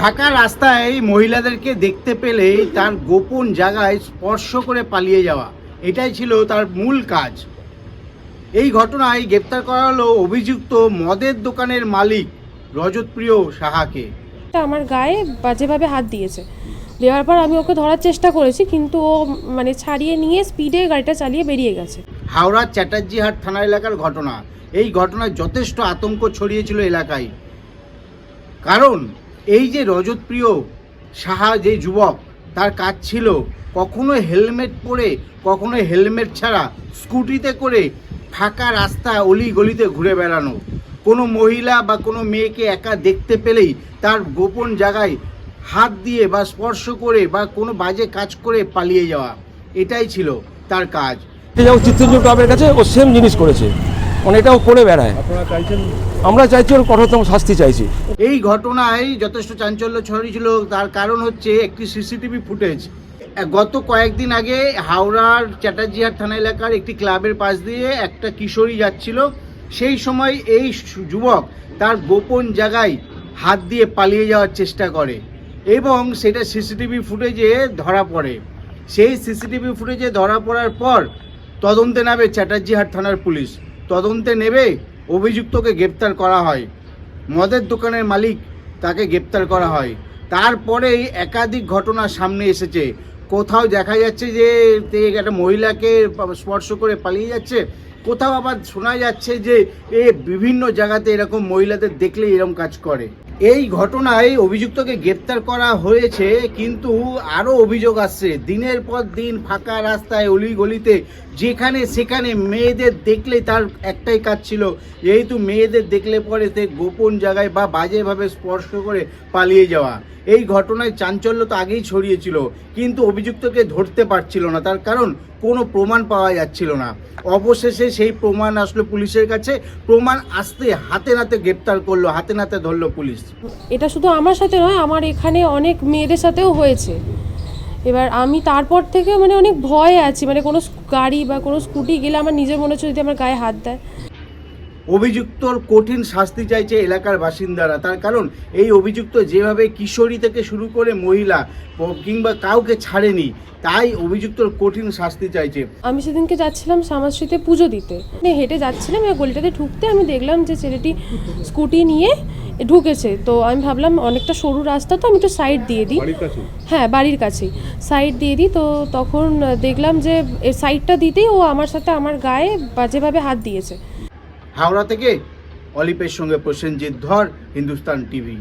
ফাঁকা রাস্তায় মহিলাদেরকে দেখতে পেলেই তার গোপন জায়গায় স্পর্শ করে পালিয়ে যাওয়া। এটাই ছিল তার মূল কাজ। এই ঘটনায় গ্রেপ্তার করা হলো অভিযুক্ত মদের দোকানের মালিক রজতপ্রিয় সাহাকে। আমার গায়ে বাজেভাবে হাত দিয়েছে। দেওয়ার পর আমি ওকে ধরার চেষ্টা করেছি কিন্তু ও মানে ছাড়িয়ে নিয়ে স্পিডে গাড়িটা চালিয়ে বেরিয়ে গেছে। হাওড়ার চ্যাটার্জিহাট থানা এলাকার ঘটনা। এই ঘটনায় যথেষ্ট আতঙ্ক ছড়িয়েছিল এলাকায়। কারণ এই যে রজতপ্রিয় সাহা যে যুবক, তার কাজ ছিল কখনো হেলমেট পরে কখনো হেলমেট ছাড়া স্কুটিতে করে ফাঁকা রাস্তা অলি গলিতে ঘুরে বেড়ানো। কোনো মহিলা বা কোনো মেয়েকে একা দেখতে পেলেই তার গোপন জায়গায় হাত দিয়ে বা স্পর্শ করে বা কোনো বাজে কাজ করে পালিয়ে যাওয়া। এটাই ছিল তার কাজ। চিত্তরঞ্জন ক্লাবের কাছে ও সেম জিনিস করেছে। মানে এটাও করে বেড়ায়। আমরা চাইছি ওর কঠোরতম শাস্তি চাইছি। এই ঘটনায় যথেষ্ট চাঞ্চল্য ছড়িয়েছিল তার কারণ হচ্ছে একটি সিসিটিভি ফুটেজ। গত কয়েকদিন আগে হাওড়ার চ্যাটার্জিহাট থানা এলাকার একটি ক্লাবের পাশ দিয়ে একটা কিশোরী যাচ্ছিল। সেই সময় এই যুবক তার গোপন জায়গায় হাত দিয়ে পালিয়ে যাওয়ার চেষ্টা করে এবং সেটা সিসিটিভি ফুটেজে ধরা পড়ে। সেই সিসিটিভি ফুটেজে ধরা পড়ার পর তদন্তে নেবে চ্যাটার্জিহাট থানার পুলিশ। তদন্তে নেবে, অভিযুক্তকে গ্রেপ্তার করা হয়। মদের দোকানের মালিক তাকে গ্রেপ্তার করা হয়। তারপরেই একাধিক ঘটনা সামনে এসেছে। কোথাও দেখা যাচ্ছে যে একটা মহিলাকে স্পর্শ করে পালিয়ে যাচ্ছে। কোথাও আবার শোনা যাচ্ছে যে এ বিভিন্ন জায়গাতে এরকম মহিলাদের দেখলে এরকম কাজ করে। এই ঘটনায় অভিযুক্তকে গ্রেপ্তার করা হয়েছে, কিন্তু আরও অভিযোগ আসছে। দিনের পর দিন ফাঁকা রাস্তায় অলি গলিতে যেখানে সেখানে মেয়েদের দেখলে তার একটাই কাজ ছিল, যেহেতু মেয়েদের দেখলে পরে সে গোপন জায়গায় বা বাজেভাবে স্পর্শ করে পালিয়ে যাওয়া। এই ঘটনায় চাঞ্চল্য তো আগেই ছড়িয়েছিল, কিন্তু অভিযুক্তকে ধরতে পারছিল না। তার কারণ কোনো প্রমাণ পাওয়া যাচ্ছিল না। অবশেষে সেই প্রমাণ আসলো পুলিশের কাছে। প্রমাণ আসতে হাতে নাতে গ্রেপ্তার করল, হাতে নাতে ধরলো পুলিশ। এটা শুধু আমার সাথে নয়, আমার এখানে অনেক মেয়েদের সাথেও হয়েছে। এবার আমি তারপর থেকে মানে অনেক ভয় আছি। মানে কোনো গাড়ি বা কোনো স্কুটি গেলে আমার নিজের মনে হচ্ছে যদি আমার গায়ে হাত দেয়। অভিযুক্তর কঠিন শাস্তি চাইছে এলাকার বাসিন্দারা। তার কারণ এই অভিযুক্ত যেভাবে কিশোরী থেকে শুরু করে মহিলা কিংবা কাউকে ছাড়েনি তাই অভিযুক্তর কঠিন শাস্তি চাইছে। আমি সেদিনকে যাচ্ছিলাম সামাশ্রীতে পুজো দিতে। হেঁটে যাচ্ছিলাম এবার গলিটাতে ঢুকতে আমি দেখলাম যে ছেলেটি স্কুটি নিয়ে ঢুকেছে। তো আমি ভাবলাম অনেকটা সরু রাস্তা তো আমি একটু সাইড দিয়ে দিই। হ্যাঁ বাড়ির কাছেই। সাইড দিয়ে দিই তো তখন দেখলাম যে সাইডটা দিতেই ও আমার সাথে আমার গায়ে বাজেভাবে হাত দিয়েছে। হাওড়া থেকে অলিপের সঙ্গে প্রসেনজিৎ ধর হিন্দুস্তান টিভি।